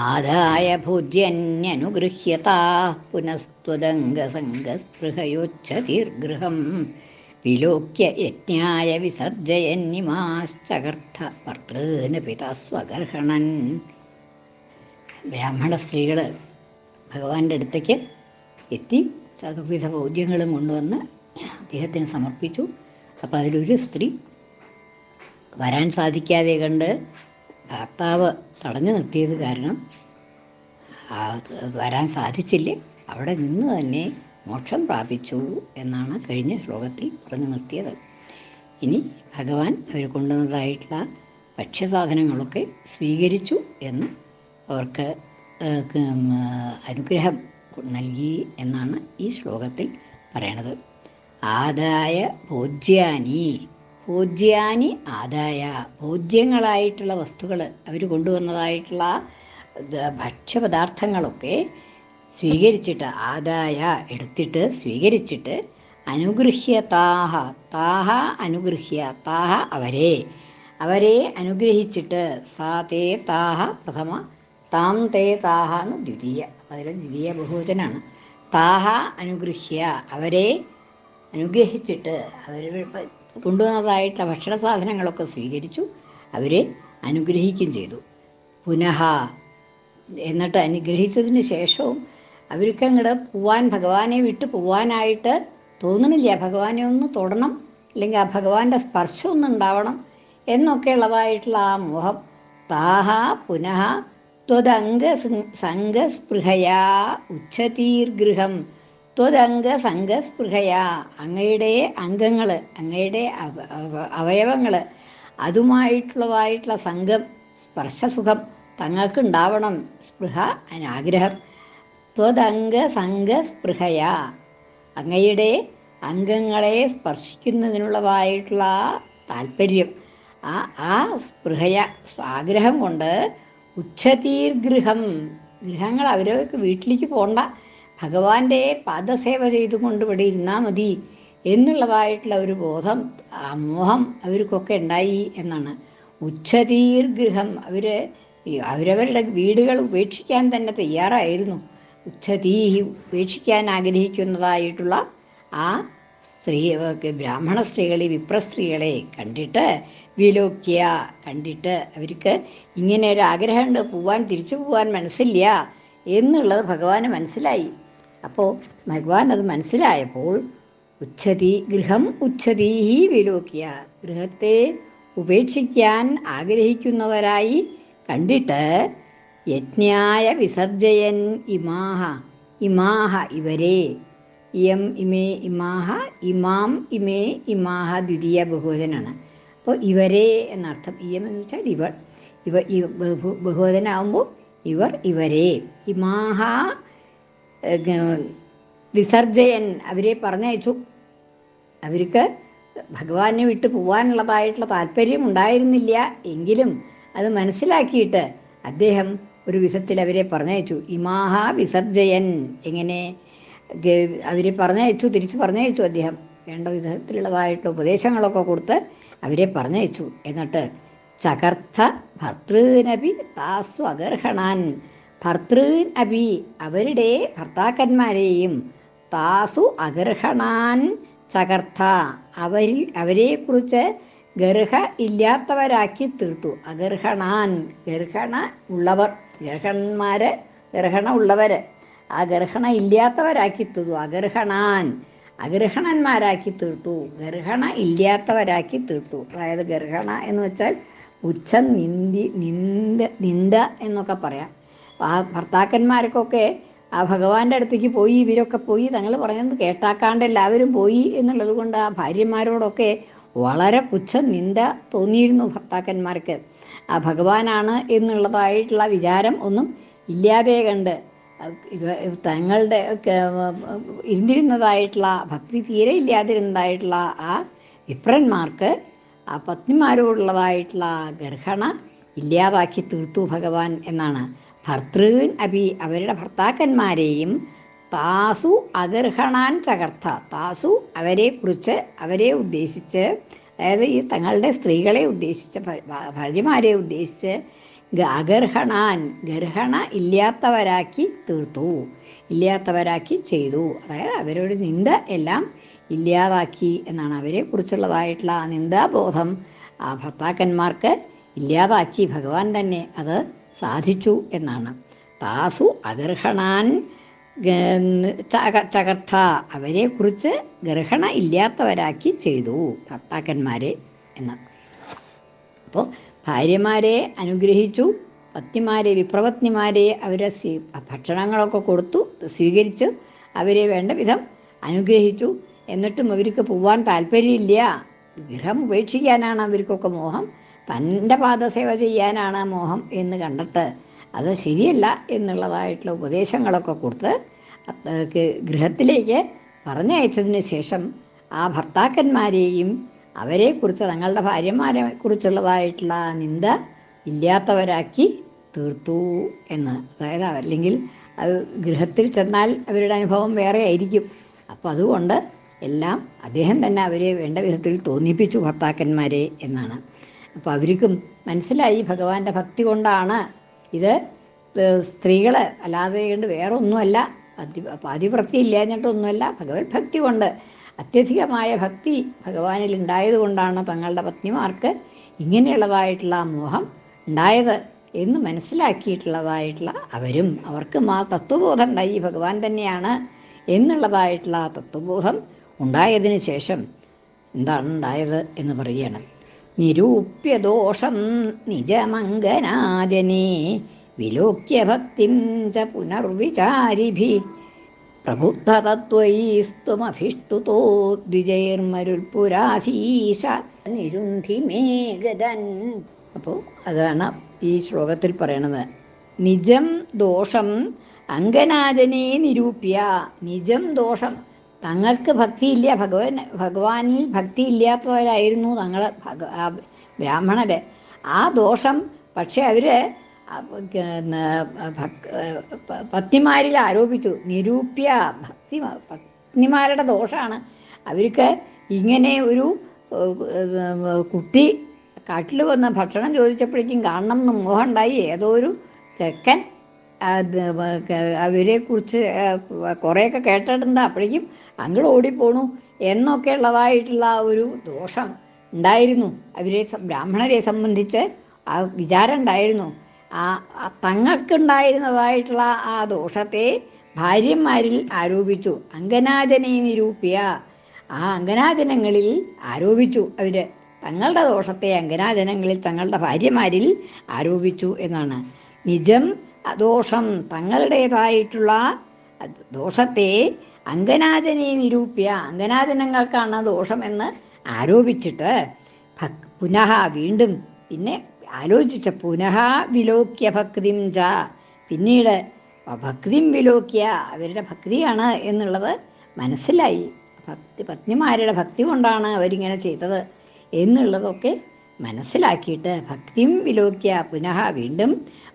ആദായ ഭോജ്യന്യനുഗൃഹ്യതാ പുനസ്ത്വദംഗസംഗസ്പൃഹയുച്ഛതിർഗൃഹം വിലോക്യ യജ്ഞായ വിസർജയന്നിമാശ്ചകർത്ഥ ഭർത്തൃന് പിതാസ്വഗർഹണൻ. ബ്രാഹ്മണ സ്ത്രീകൾ ഭഗവാന്റെ അടുത്തേക്ക് എത്തി ചതുർവിധ ബോധ്യങ്ങളും കൊണ്ടുവന്ന് അദ്ദേഹത്തിന് സമർപ്പിച്ചു. അപ്പോൾ അതിലൊരു സ്ത്രീ വരാൻ സാധിക്കാതെ കണ്ട് ഭർത്താവ് തടഞ്ഞു നിർത്തിയത് കാരണം വരാൻ സാധിച്ചില്ല. അവിടെ നിന്ന് തന്നെ മോക്ഷം പ്രാപിച്ചു എന്നാണ് കഴിഞ്ഞ ശ്ലോകത്തിൽ പറഞ്ഞു നിർത്തിയത്. ഇനി ഭഗവാൻ അവർ കൊണ്ടുവന്നതായിട്ടുള്ള ഭക്ഷ്യസാധനങ്ങളൊക്കെ സ്വീകരിച്ചു എന്ന് അവർക്ക് അനുഗ്രഹം നൽകി എന്നാണ് ഈ ശ്ലോകത്തിൽ പറയണത്. ആദായ ഭോജ്യാനി ഭോജ്യാനി ആദായ. ഭോജ്യങ്ങളായിട്ടുള്ള വസ്തുക്കൾ അവർ കൊണ്ടുവന്നതായിട്ടുള്ള ഭക്ഷ്യപദാർത്ഥങ്ങളൊക്കെ സ്വീകരിച്ചിട്ട് ആദായ എടുത്തിട്ട് സ്വീകരിച്ചിട്ട് അനുഗൃഹ്യ താഹ താഹ അനുഗൃഹ്യ താഹ അവരെ. അവരെ അനുഗ്രഹിച്ചിട്ട് സാ തേ താഹ പ്രഥമ താം തേ താഹ എന്ന് ദ്വിതീയ അതിൽ ദ്വിതീയ ബഹുവചനാണ്. താഹ അനുഗൃഹ്യ അവരെ അനുഗ്രഹിച്ചിട്ട് അവർ കൊണ്ടുവന്നതായിട്ടുള്ള ഭക്ഷണ സാധനങ്ങളൊക്കെ സ്വീകരിച്ചു. അവരെ അനുഗ്രഹിക്കുകയും ചെയ്തു. പുനഃ എന്നിട്ട് അനുഗ്രഹിച്ചതിന് ശേഷവും അവർക്ക് അങ്ങോട്ട് പോവാൻ ഭഗവാനെ വിട്ട് പോവാനായിട്ട് തോന്നണില്ല ഭഗവാനെ ഒന്ന് തൊടണം അല്ലെങ്കിൽ ആ ഭഗവാന്റെ സ്പർശം ഒന്ന് ഉണ്ടാവണം എന്നൊക്കെ ഉള്ളതായിട്ടുള്ള ആ മോഹം. താഹ പുനഃ ത്വതംഗ സംഘസ്പൃഹയാ ഉച്ചതീർഗൃഹം. ത്വദംഗ സംഘസ്പൃഹയാ അങ്ങയുടെ അംഗങ്ങൾ അങ്ങയുടെ അവ- അവ- അവയവങ്ങൾ അതുമായിട്ടുള്ളതായിട്ടുള്ള സംഘം സ്പർശസുഖം തങ്ങൾക്ക് ഉണ്ടാവണം സ്പൃഹ അനാഗ്രഹം. ത്വതംഗ സംഘസ്പൃഹയാ അങ്ങയുടെ അംഗങ്ങളെ സ്പർശിക്കുന്നതിനുള്ളതായിട്ടുള്ള താല്പര്യം ആ ആ സ്പൃഹയ ആഗ്രഹം കൊണ്ട് ഉച്ചതീർഗൃഹം. ഗൃഹങ്ങൾ അവരവർക്ക് വീട്ടിലേക്ക് പോണ്ട. ഭഗവാന്റെ പാദസേവ ചെയ്തുകൊണ്ട് ഇവിടെ ഇരുന്നാൽ മതി എന്നുള്ളതായിട്ടുള്ള ഒരു ബോധം മോഹം അവർക്കൊക്കെ ഉണ്ടായി എന്നാണ്. ഉച്ചതീർഗൃഹം അവർ അവരവരുടെ വീടുകൾ ഉപേക്ഷിക്കാൻ തന്നെ തയ്യാറായിരുന്നു. ഉച്ചതീ ഉപേക്ഷിക്കാൻ ആഗ്രഹിക്കുന്നതായിട്ടുള്ള ആ സ്ത്രീ ബ്രാഹ്മണ സ്ത്രീകളെ വിപ്രസ്ത്രീകളെ കണ്ടിട്ട് വിലോക്യ കണ്ടിട്ട് അവർക്ക് ഇങ്ങനെ ഒരു ആഗ്രഹമുണ്ട് പോവാൻ തിരിച്ചു പോവാൻ മനസ്സില്ല എന്നുള്ളത് ഭഗവാന് മനസ്സിലായി. അപ്പോൾ ഭഗവാൻ അത് മനസ്സിലായപ്പോൾ ഉച്ചതി ഗൃഹം ഉച്ചതീ വിലോക്യ. ഗൃഹത്തെ ഉപേക്ഷിക്കാൻ ആഗ്രഹിക്കുന്നവരായി കണ്ടിട്ട് യജ്ഞായ വിസർജയൻ ഇമാഹ ഇമാഹ ഇവരെ. ഇയം ഇമേ ഇമാഹ ഇമാം ഇമേ ഇമാഹ ദ്വിതീയ ബഹുവചനാണ്. അപ്പോൾ ഇവരെ എന്നർത്ഥം ഇയം എന്ന് വെച്ചാൽ ഇവർ. ഇവ ഈ ബഹു ബഹുവചനാകുമ്പോൾ ഇവർ ഇവരെ. ഇമാഹ വിസർജയൻ അവരെ പറഞ്ഞയച്ചു. അവർക്ക് ഭഗവാനെ വിട്ട് പോകാനുള്ളതായിട്ടുള്ള താല്പര്യം ഉണ്ടായിരുന്നില്ല. എങ്കിലും അത് മനസ്സിലാക്കിയിട്ട് അദ്ദേഹം ഒരു വിധത്തിൽ അവരെ പറഞ്ഞയച്ചു. ഇമാഹ വിസർജയൻ എങ്ങനെ അവരെ പറഞ്ഞയച്ചു തിരിച്ചു പറഞ്ഞയച്ചു അദ്ദേഹം. വേണ്ട വിധത്തിലുള്ളതായിട്ട് ഉപദേശങ്ങളൊക്കെ കൊടുത്ത് അവരെ പറഞ്ഞയച്ചു. എന്നിട്ട് ചകർത്ഥ ഭർത്തൃനപി താസ്വ ഭർത്തൃൻ അപി അവരുടെ ഭർത്താക്കന്മാരെയും താസു അഗർഹണാൻ ചകർത്ത. അവരിൽ അവരെക്കുറിച്ച് ഗർഹ ഇല്ലാത്തവരാക്കി തീർത്തു. അഗർഹണാൻ ഗർഹണ ഉള്ളവർ ഗർഹന്മാര് ഗർഹണ ഉള്ളവര്. ആ ഗർഹണ ഇല്ലാത്തവരാക്കി തീർത്തു. അഗർഹണാൻ അഗർഹണന്മാരാക്കി തീർത്തു. ഗർഹണ ഇല്ലാത്തവരാക്കി തീർത്തു. അതായത് ഗർഹണ എന്ന് വെച്ചാൽ ഉച്ച നിന്ദി നിന്ദ നിന്ദ എന്നൊക്കെ പറയാം. ആ ഭർത്താക്കന്മാർക്കൊക്കെ ആ ഭഗവാന്റെ അടുത്തേക്ക് പോയി ഇവരൊക്കെ പോയി തങ്ങൾ പറയുന്നത് കേട്ടാക്കാണ്ട് എല്ലാവരും പോയി എന്നുള്ളത് കൊണ്ട് ആ ഭാര്യമാരോടൊക്കെ വളരെ പുച്ഛ നിന്ദ തോന്നിയിരുന്നു ഭർത്താക്കന്മാർക്ക്. ആ ഭഗവാനാണ് എന്നുള്ളതായിട്ടുള്ള വിചാരം ഒന്നും ഇല്ലാതെ കണ്ട് തങ്ങളുടെ ഇരുന്നിരുന്നതായിട്ടുള്ള ഭക്തി തീരെ ഇല്ലാതിരുന്നതായിട്ടുള്ള ആ വിപ്രന്മാർക്ക് ആ പത്നിമാരോടുള്ളതായിട്ടുള്ള ഗർഹണ ഇല്ലാതാക്കി തീർത്തു ഭഗവാൻ എന്നാണ്. ഭർത്തൃൻ അഭി അവരുടെ ഭർത്താക്കന്മാരെയും താസു അഗർഹണാൻ ചകർത്ത. താസു അവരെ കുറിച്ച് അവരെ ഉദ്ദേശിച്ച് അതായത് ഈ തങ്ങളുടെ സ്ത്രീകളെ ഉദ്ദേശിച്ച് ഭാര്യമാരെ ഉദ്ദേശിച്ച് അഗർഹണാൻ ഗർഹണ ഇല്ലാത്തവരാക്കി തീർത്തു ഇല്ലാത്തവരാക്കി ചെയ്തു. അതായത് അവരുടെ നിന്ദ എല്ലാം ഇല്ലാതാക്കി എന്നാണ് അവരെ കുറിച്ചുള്ളതായിട്ടുള്ള ആ നിന്ദാബോധം ആ ഭർത്താക്കന്മാർക്ക് ഇല്ലാതാക്കി. ഭഗവാൻ തന്നെ അത് സാധിച്ചു എന്നാണ്. താസു ചക- ചകർത്ത. അവരെക്കുറിച്ച് ഗ്രഹണ ഇല്ലാത്തവരാക്കി ചെയ്തു. ഭർത്താക്കന്മാരെ എന്ന്. അപ്പോൾ ഭാര്യമാരെ അനുഗ്രഹിച്ചു. പത്നിമാരെ വിപ്രപത്നിമാരെ അവരെ സ്വീ ഭക്ഷണങ്ങളൊക്കെ കൊടുത്തു സ്വീകരിച്ചു. അവരെ വേണ്ട വിധം അനുഗ്രഹിച്ചു. എന്നിട്ടും അവർക്ക് പോവാൻ താല്പര്യമില്ല. ഗൃഹം ഉപേക്ഷിക്കാനാണ് അവർക്കൊക്കെ മോഹം. തന്റെ പാദസേവ ചെയ്യാനാണ് മോഹം എന്ന് കണ്ടിട്ട് അത് ശരിയല്ല എന്നുള്ളതായിട്ടുള്ള ഉപദേശങ്ങളൊക്കെ കൊടുത്ത് ഗൃഹത്തിലേക്ക് പറഞ്ഞയച്ചതിന് ശേഷം ആ ഭർത്താക്കന്മാരെയും അവരെക്കുറിച്ച് തങ്ങളുടെ ഭാര്യമാരെ കുറിച്ചുള്ളതായിട്ടുള്ള നിന്ദ ഇല്ലാത്തവരാക്കി തീർത്തു എന്ന്. അതായത് അല്ലെങ്കിൽ അത് ഗൃഹത്തിൽ ചെന്നാൽ അവരുടെ അനുഭവം വേറെ ആയിരിക്കും. അപ്പോൾ അതുകൊണ്ട് എല്ലാം അദ്ദേഹം തന്നെ അവരെ വേണ്ട വിധത്തിൽ തോന്നിപ്പിച്ചു ഭർത്താക്കന്മാരെ എന്നാണ്. അപ്പോൾ അവർക്കും മനസ്സിലായി ഭഗവാന്റെ ഭക്തി കൊണ്ടാണ് ഇത് സ്ത്രീകൾ അല്ലാതെ കൊണ്ട് വേറെ ഒന്നുമല്ല അതി പാതിവൃത്തി ഇല്ലാഞ്ഞിട്ടൊന്നുമല്ല ഭഗവത് ഭക്തി കൊണ്ട് അത്യധികമായ ഭക്തി ഭഗവാനിൽ ഉണ്ടായതുകൊണ്ടാണ് തങ്ങളുടെ പത്നിമാർക്ക് ഇങ്ങനെയുള്ളതായിട്ടുള്ള മോഹം ഉണ്ടായത് എന്ന് മനസ്സിലാക്കിയിട്ടുള്ളതായിട്ടുള്ള അവരും അവർക്കും ആ തത്വബോധം ഉണ്ടായി ഭഗവാൻ തന്നെയാണ് എന്നുള്ളതായിട്ടുള്ള ആ തത്വബോധം ഉണ്ടായതിനു ശേഷം എന്താണ് ഉണ്ടായത് എന്ന് പറയണം നിരൂപ്യദോഷം നിജമംഗനാജനേ വിലോക്യ ഭക്തിം ച പുനർവിചാരിഭി. പ്രബുദ്ധതത്വൈസ്തുമഭിഷ്ടുതോ ദ്വിജൈർമരുൽപുരാധീശ നിരുന്ധി മേഘതൻ അപ്പോൾ അതാണ് ഈ ശ്ലോകത്തിൽ പറയണത്. നിജം ദോഷം അങ്കനാജനെ നിരൂപ്യ. നിജം ദോഷം തങ്ങൾക്ക് ഭക്തിയില്ല. ഭഗവാൻ ഭഗവാനിൽ ഭക്തി ഇല്ലാത്തവരായിരുന്നു തങ്ങൾ ഭഗ ബ്രാഹ്മണര്. ആ ദോഷം പക്ഷെ അവർ പത്നിമാരിൽ ആരോപിച്ചു. നിരൂപ്യ ഭക്തി പത്നിമാരുടെ ദോഷമാണ് അവർക്ക് ഇങ്ങനെ ഒരു കുട്ടി കാട്ടിൽ വന്ന് ഭക്ഷണം ചോദിച്ചപ്പോഴേക്കും കാണണം എന്ന് മോഹമുണ്ടായി ഏതോ ഒരു ചെക്കൻ അത് അവരെ കുറിച്ച് കുറേയൊക്കെ കേട്ടിട്ടുണ്ട്. അപ്പോഴേക്കും അങ്ങോട്ട് ഓടിപ്പോണു. എന്നൊക്കെ ഉള്ളതായിട്ടുള്ള ഒരു ദോഷം ഉണ്ടായിരുന്നു. അവരെ ബ്രാഹ്മണരെ സംബന്ധിച്ച് ആ വിചാരം ഉണ്ടായിരുന്നു. ആ തങ്ങൾക്കുണ്ടായിരുന്നതായിട്ടുള്ള ആ ദോഷത്തെ ഭാര്യന്മാരിൽ ആരോപിച്ചു. അങ്കനാചനെ നിരൂപ്യ. ആ അങ്കനാചനങ്ങളിൽ ആരോപിച്ചു. അവർ തങ്ങളുടെ ദോഷത്തെ അങ്കനാചനങ്ങളിൽ തങ്ങളുടെ ഭാര്യമാരിൽ ആരോപിച്ചു എന്നാണ്. നിജം ദോഷം തങ്ങളുടേതായിട്ടുള്ള ദോഷത്തെ അങ്കനാജനെ നിരൂപ്യ അങ്കനാജനങ്ങൾക്കാണ് ദോഷം എന്ന് ആരോപിച്ചിട്ട് പുനഃ വീണ്ടും പിന്നെ ആലോചിച്ച പുനഃ വിലോക്യ ഭക്തിം ച. പിന്നീട് ഭക്തിം വിലോക്യ അവരുടെ ഭക്തിയാണ് എന്നുള്ളത് മനസ്സിലായി. ഭക്തി പത്നിമാരുടെ ഭക്തി കൊണ്ടാണ് അവരിങ്ങനെ ചെയ്തത് എന്നുള്ളതൊക്കെ മനസ്സിലാക്കിയിട്ട് ഭക്തിം വിലോക്യ പുനഃ വീണ്ടും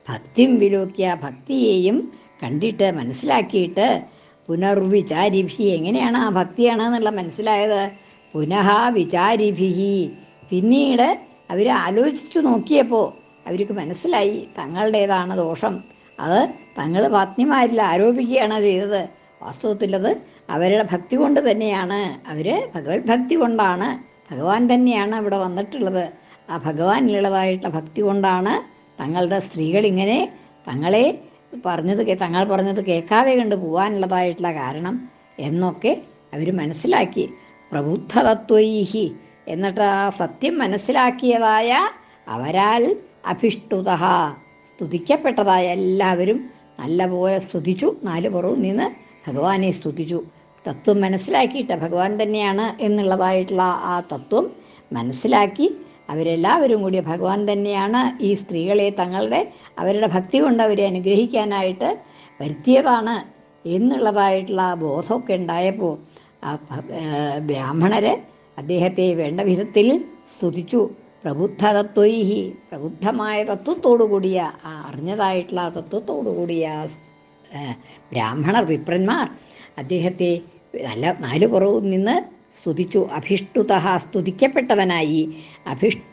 ഭക്തിം വിലോക്യ ഭക്തിയെയും കണ്ടിട്ട് മനസ്സിലാക്കിയിട്ട് പുനർവിചാരിഭി. എങ്ങനെയാണ് ആ ഭക്തിയാണ് എന്നുള്ള മനസ്സിലായത്? പുനഃ വിചാരിഭി പിന്നീട് അവർ ആലോചിച്ചു നോക്കിയപ്പോൾ അവർക്ക് മനസ്സിലായി തങ്ങളുടേതാണ് ദോഷം. അത് തങ്ങൾ പത്നിമാരിൽ ആരോപിക്കുകയാണ് ചെയ്തത്. വാസ്തവത്തിലത് അവരുടെ ഭക്തി കൊണ്ട് തന്നെയാണ്. അവർ ഭഗവത് ഭക്തി കൊണ്ടാണ്. ഭഗവാൻ തന്നെയാണ് ഇവിടെ വന്നിട്ടുള്ളത്. ആ ഭഗവാനിലുള്ളതായിട്ടുള്ള ഭക്തി കൊണ്ടാണ് തങ്ങളുടെ സ്ത്രീകൾ ഇങ്ങനെ തങ്ങളെ പറഞ്ഞത് തങ്ങൾ പറഞ്ഞത് കേൾക്കാതെ കണ്ട് പോവാനുള്ളതായിട്ടുള്ള കാരണം എന്നൊക്കെ അവർ മനസ്സിലാക്കി. പ്രബുദ്ധതത്വൈഹി എന്നിട്ട് ആ സത്യം മനസ്സിലാക്കിയതായ അവരാൽ അഭിഷ്ടുത സ്തുതിക്കപ്പെട്ടതായ എല്ലാവരും നല്ലപോലെ സ്തുതിച്ചു. നാല് പുറവും നിന്ന് ഭഗവാനെ സ്തുതിച്ചു. തത്വം മനസ്സിലാക്കിയിട്ട് ഭഗവാൻ തന്നെയാണ് എന്നുള്ളതായിട്ടുള്ള ആ തത്വം മനസ്സിലാക്കി അവരെല്ലാവരും കൂടി ഭഗവാൻ തന്നെയാണ് ഈ സ്ത്രീകളെ തങ്ങളുടെ അവരുടെ ഭക്തി കൊണ്ട് അവരെ അനുഗ്രഹിക്കാനായിട്ട് വരുത്തിയതാണ് എന്നുള്ളതായിട്ടുള്ള ആ ബോധമൊക്കെ ഉണ്ടായപ്പോൾ ആ ബ്രാഹ്മണരെ അദ്ദേഹത്തെ വേണ്ട വിധത്തിൽ സ്തുതിച്ചു. പ്രബുദ്ധ തത്വൈഹി പ്രബുദ്ധമായ തത്വത്തോടു കൂടിയ ആ അറിഞ്ഞതായിട്ടുള്ള ആ തത്വത്തോടു കൂടിയ ആ സ്- ബ്രാഹ്മണർ വിപ്രന്മാർ അദ്ദേഹത്തെ നല്ല നാല് പുറവും നിന്ന് സ്തുതിച്ചു. അഭിഷ്ടുത സ്തുതിക്കപ്പെട്ടവനായി. അഭിഷ്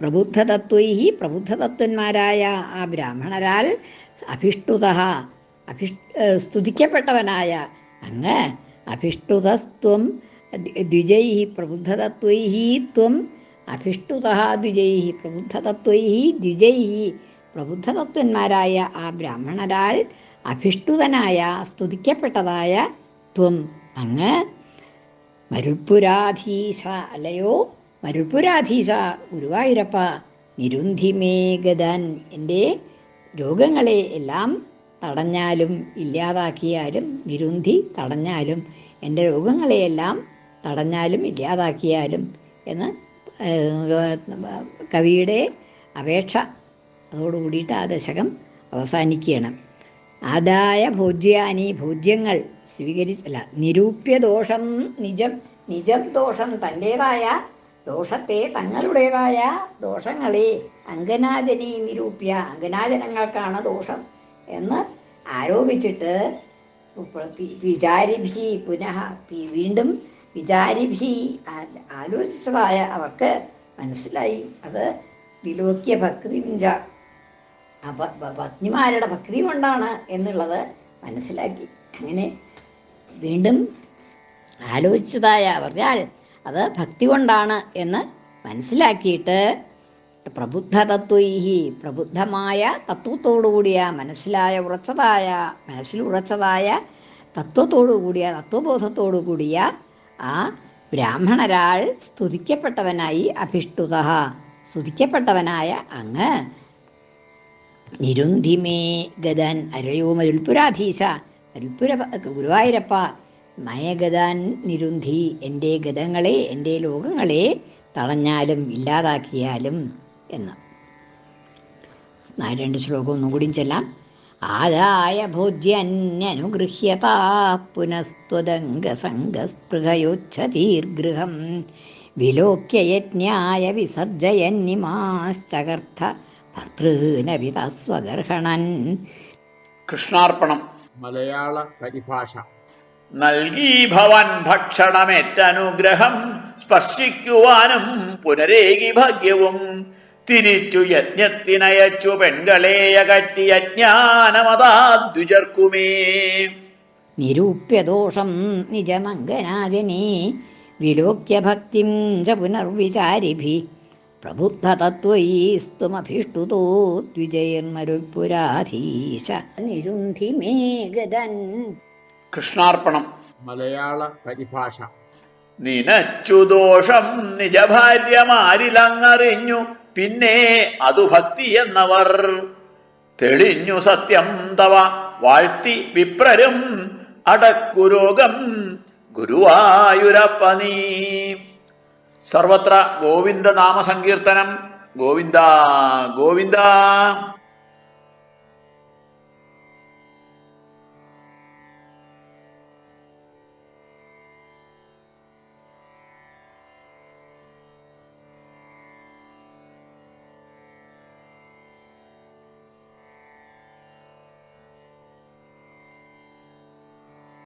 പ്രബുദ്ധതത്വൈ പ്രബുദ്ധതത്വന്മാരായ ആ ബ്രാഹ്മണരാൽ അഭിഷ്ടുത അഭിഷ് സ്തുതിക്കപ്പെട്ടവനായ അങ്ങ് അഭിഷ്ടുതസ്ത്വം ദ്വിജൈ പ്രബുദ്ധതത്വൈ ത്വം അഭിഷ്ടുത ദ്വിജൈ പ്രബുദ്ധതത്വൈ ദ്വിജൈ പ്രബുദ്ധതത്വന്മാരായ ആ ബ്രാഹ്മണരാൽ അഭിഷ്ടുതനായ സ്തുതിക്കപ്പെട്ടതായ ത്വം അങ്ങ് മരുപ്പുരാധീശ അല്ലയോ? മരുപ്പുരാധീസ ഗുരുവായൂരപ്പ നിരുന്ധിമേ ഗതാൻ എന്റെ രോഗങ്ങളെ എല്ലാം തടഞ്ഞാലും ഇല്ലാതാക്കിയാലും നിരുന്ധി തടഞ്ഞാലും എന്റെ രോഗങ്ങളെയെല്ലാം തടഞ്ഞാലും ഇല്ലാതാക്കിയാലും എന്ന് കവിയുടെ അപേക്ഷ അതോടുകൂടിയിട്ട് ആ ദശകം അവസാനിക്കുകയാണ്. ആദായ ഭോജ്യാനി ഭോജ്യങ്ങൾ സ്വീകരിച്ചല്ല നിരൂപ്യ ദോഷം നിജം നിജം ദോഷം തന്റേതായ ദോഷത്തെ തങ്ങളുടേതായ ദോഷങ്ങളെ അങ്കനാജനി നിരൂപ്യ അങ്കനാജനങ്ങൾക്കാണ് ദോഷം എന്ന് ആരോപിച്ചിട്ട് വിചാരിഭി പുനഃ വീണ്ടും വിചാരിഭി ആലോചിച്ചതായ അവർക്ക് മനസ്സിലായി. അത് വിലോക്യ ഭക്തി പത്നിമാരുടെ ഭക്തി കൊണ്ടാണ് എന്നുള്ളത് മനസ്സിലാക്കി. അങ്ങനെ വീണ്ടും ആലോചിച്ചതായ പറഞ്ഞാൽ അത് ഭക്തി കൊണ്ടാണ് എന്ന് മനസ്സിലാക്കിയിട്ട് പ്രബുദ്ധ തത്വൈഹി പ്രബുദ്ധമായ തത്വത്തോടുകൂടിയ മനസ്സിലായ ഉറച്ചതായ മനസ്സിൽ ഉറച്ചതായ തത്വത്തോടു കൂടിയ തത്വബോധത്തോടു കൂടിയ ആ ബ്രാഹ്മണരാൾ സ്തുതിക്കപ്പെട്ടവനായി അഭിഷ്ടുത. സ്തുതിക്കപ്പെട്ടവനായ അങ്ങ് നിരുന്ധിമേ ഗതാൻ അരയോ മരുൽപുരാധീശ മരുൽപുര ഗുരുവായൂരപ്പ മയഗതാൻ നിരുന്ധി എന്റെ ഗതങ്ങളെ എന്റെ ലോകങ്ങളെ തളഞ്ഞാലും ഇല്ലാതാക്കിയാലും എന്ന്. രണ്ട് ശ്ലോകം ഒന്നും കൂടി ചെല്ലാം. ആദായ ഭോജ്യന്യനുഗൃഹ്യതാ പുനസ്ത്വദംഗസംഗസ്പൃഹയോച്ഛതീർഗൃഹം വിലോക്യയജ്ഞായ വിസർജയന്നിമാശ്ചകർത്ഥ ഭർതൃനവിത സ്വഗർഹണൻ കൃഷ്ണാർപ്പണം. മലയാള പരിഭാഷ. നൽകി ഭവൻ ഭക്ഷണമേറ്റനുഗ്രഹം സ്പർശിക്കുവാനും പുനരേകി ഭാഗ്യവും. തിരിച്ചു യജ്ഞത്തിനയച്ചു പെൺകളെ അകറ്റി നിരൂപ്യ നിരൂപ്യദോഷം നിജമംഗനാദിനി വിലോക്യ ഭക്തിം ച പുനർവിചാരിഭി. പ്രബുദ്ധതത്വൈസ്തുമഭിഷ്ടുതോ ദ്വിജയന്മരുപുരാധീശ നിരുന്ധി മേഘതൻ കൃഷ്ണാർപ്പണം. മലയാള പരിഭാഷ. നിനച്ചു ദോഷം നിജഭാര്യമാരിലങ്ങറിഞ്ഞു പിന്നെ അതു ഭക്തി എന്നവർ തെളിഞ്ഞു സത്യം തവ. വാഴ്ത്തി വിപ്രരും അടക്കുരോഗം ഗുരുവായൂരപ്പ നീ സർവത്ര ഗോവിന്ദ നാമസങ്കീർത്തനം ഗോവിന്ദ ഗോവിന്ദ.